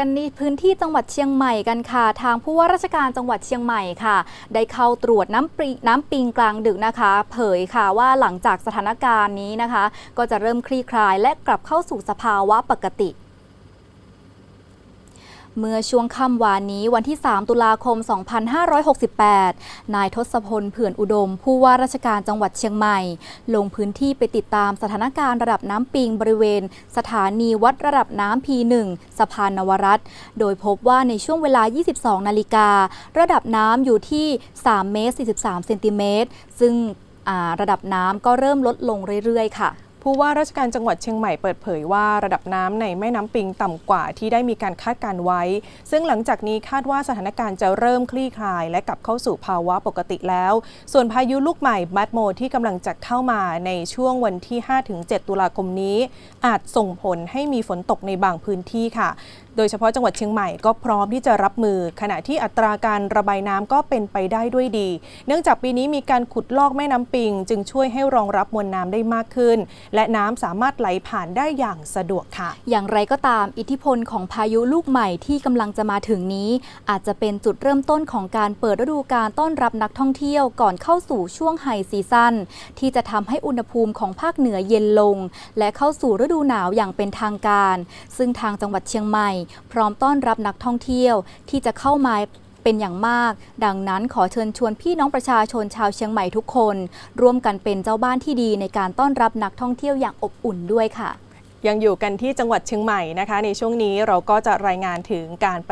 กันในพื้นที่จังหวัดเชียงใหม่กันค่ะ ทางผู้ว่าราชการจังหวัดเชียงใหม่ค่ะ ได้เข้าตรวจน้ำปิน้ำปิงกลางดึกนะคะ เผยค่ะว่าหลังจากสถานการณ์นี้นะคะ ก็จะเริ่มคลี่คลายและกลับเข้าสู่สภาวะปกติ เมื่อช่วงค่ำวานนี้วันที่ 3 ตุลาคม 2568 นายทศพลเผื่อนอุดม ผู้ว่าราชการจังหวัดเชียงใหม่ ลงพื้นที่ไปติดตามสถานการณ์ระดับน้ำปิงบริเวณ สถานีวัดระดับน้ำ P1 สะพานนวรัตโดยพบว่าในช่วงเวลา 22 นาฬิการะดับน้ำอยู่ที่ 3 เมตร 43 เซนติเมตร ซึ่งระดับน้ำก็เริ่มลดลงเรื่อยๆ ค่ะ ผู้ว่าราชการจังหวัดเชียงใหม่เปิดเผยว่าระดับน้ำในแม่น้ำปิงต่ำกว่าที่ได้มีการคาดการไว้ ซึ่งหลังจากนี้คาดว่าสถานการณ์จะเริ่มคลี่คลาย และกลับเข้าสู่ภาวะปกติแล้ว ส่วนพายุลูกใหม่บัตโมที่กำลังจะเข้ามาในช่วงวันที่ 5-7 ตุลาคมนี้ อาจส่งผลให้มีฝนตกในบางพื้นที่ค่ะ โดยเฉพาะจังหวัดเชียงใหม่ก็พร้อมที่จะรับมือ ขณะที่อัตราการระบายน้ำก็เป็นไปได้ด้วยดี เนื่องจากปีนี้มีการขุดลอกแม่น้ำปิง จึงช่วยให้รองรับมวลน้ำได้มากขึ้นและน้ำสามารถไหลผ่านได้อย่างสะดวกค่ะ อย่างไรก็ตามอิทธิพลของพายุลูกใหม่ที่กำลังจะมาถึงนี้ อาจจะเป็นจุดเริ่มต้นของการเปิดฤดูการต้อนรับนักท่องเที่ยวก่อนเข้าสู่ช่วงไฮซีซั่นที่จะทำให้อุณหภูมิของภาคเหนือเย็นลง และเข้าสู่ฤดูหนาวอย่างเป็นทางการ ซึ่งทางจังหวัดเชียงใหม่ พร้อมต้อนรับนักท่องเที่ยวที่จะเข้ามา เป็นอย่างมาก ดังนั้นขอเชิญชวนพี่น้องประชาชนชาวเชียงใหม่ทุกคน ร่วมกันเป็นเจ้าบ้านที่ดีในการต้อนรับนักท่องเที่ยวอย่างอบอุ่นด้วยค่ะ ยังอยู่กันที่จังหวัดเชียงใหม่นะคะ ในช่วงนี้เราก็จะรายงานถึงการป